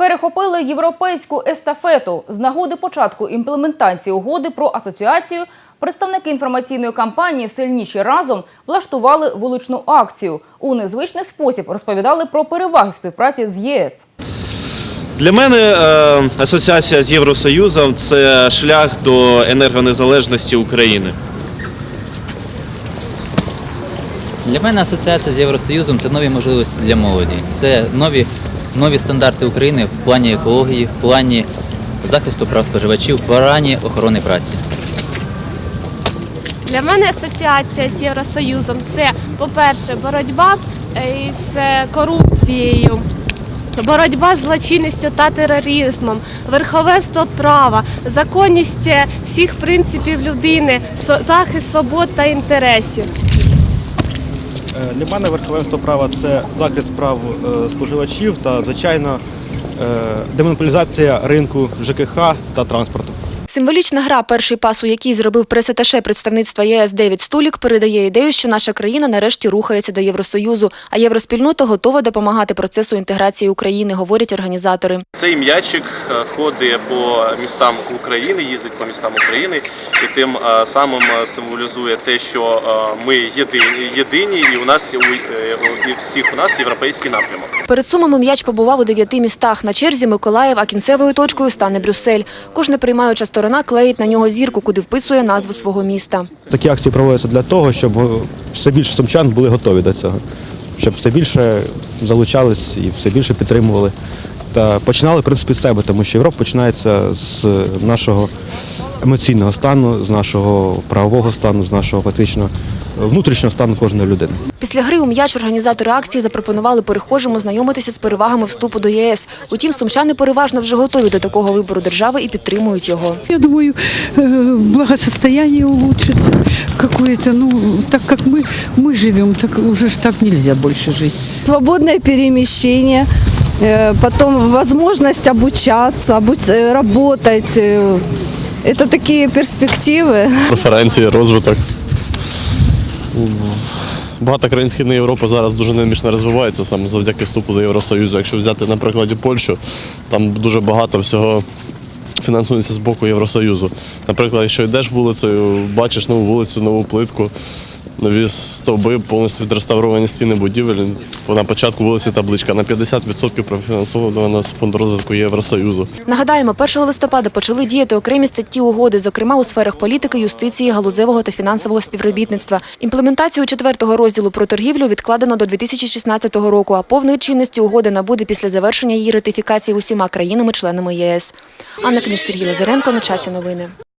Перехопили європейську естафету з нагоди початку імплементації угоди про асоціацію. Представники інформаційної кампанії Сильніші разом влаштували вуличну акцію. У незвичний спосіб розповідали про переваги співпраці з ЄС. Для мене е, асоціація з Євросоюзом це шлях до енергонезалежності України. Для мене асоціація з Євросоюзом це нові можливості для молоді. Це нові, нові стандарти України в плані екології, в плані захисту прав споживачів, в плані охорони праці. Для мене асоціація з Євросоюзом це, по-перше, боротьба е, із е, корупцією, боротьба з злочинністю та тероризмом, верховенство права, законність е, всіх принципів людини, захист свобод та інтересів. Е, Для мене верховенство права це захист прав е, споживачів та, звичайно, е, демонополізація ринку ЖКХ та транспорту. Символічна гра, перший пас, у якій зробив пресаташе представництва ЄС Девід Стулік, передає ідею, що наша країна нарешті рухається до Євросоюзу, а євроспільнота готова допомагати процесу інтеграції України, говорять організатори. Цей м'ячик е, ходить по містам України, їздить по містам України і тим е, самим е, символізує те, що ми єдині, єдині і у нас у- і всіх у нас європейський напрямок. Перед сумами м'яч побував у дев'яти містах. На черзі Миколаїв, а кінцевою точкою стане Брюссель. Кожна приймаюча сторона клеїть на нього зірку, куди вписує назву свого міста. Такі акції проводяться для того, щоб все більше сумчан були готові до цього, щоб все більше залучались і все більше підтримували. Та починали в принципі з себе, тому що Європа починається з нашого емоційного стану, з нашого правового стану, з нашого фактично внутрішнього стану кожної людини. Після гри у м'яч організатори акції запропонували перехожому знайомитися з перевагами вступу до єС. Утім, сумчани переважно вже готові до такого вибору держави і підтримують його. Я думаю, э, благосостояние улучшится какое-то, ну, так как мы, мы живем, так уже ж так нельзя больше жить. свободное перемещение, э, потом возможность обучаться, обуч- э, работать. э, Это такие перспективы. преференції, розвиток. Багато країн Східної Європи зараз дуже динамічно розвивається саме завдяки вступу до Євросоюзу. Якщо взяти, на прикладі Польщу, там дуже багато всього фінансується з боку Євросоюзу. Наприклад, якщо йдеш вулицею, бачиш нову вулицю, нову плитку, нові стовби, повністю відреставровані стіни будівель. На початку вулиці табличка на 50% профінансована з фонду розвитку Євросоюзу. Нагадаємо, 1 листопада почали діяти окремі статті угоди, зокрема у сферах політики, юстиції, галузевого та фінансового співробітництва. Імплементацію четвертого розділу про торгівлю відкладено до 2016 року, а повної чинності угоди набуде після завершення її ратифікації усіма країнами-членами ЄС. Анна Кніж, Сергій Лазаренко. На часі новини.